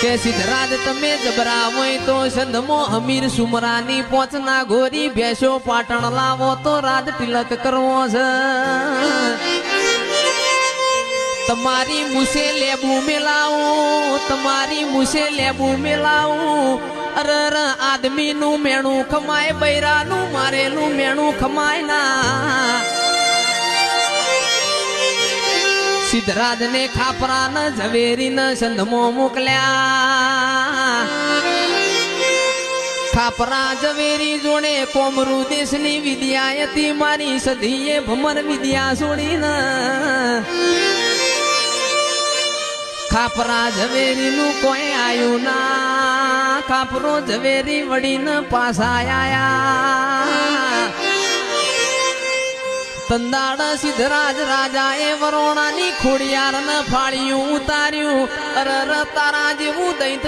કે સિદ્ધરાજ તમે જબરા હોય તો સંધમો અમીર સુમરાની પોચના ગોરી ભેંસો પાટણ લાવો તો રાજ તિલક કરવો છે. તમારી મુસે લેબુ મેલાવું, તમારી મુસે લેબુ મેલાવું. અર ર આદમીનું મેણું ખમાય, બૈરાનું મારેલું મેણું ખમાય ના. સિદ્ધરાજ ને ખાપરા ન ઝવેરી ન સંધમો મોકલ્યા. ખાપરા ઝવેરી જોડે કોમરુ દેશની વિદ્યા હતી મારી સધીએ ભમર વિદ્યા છોડીને. ખાપરા ઝવેરી નું કોઈ આયું ના. ખાપરો ઝવેરી વળીને પાછા આયા તંદાડ સિદ્ધરાજ રાજા એ વરોણાની ખોડિયાર ફાળ્યું ઉતાર્યું. અરર તારા જેવું દૈત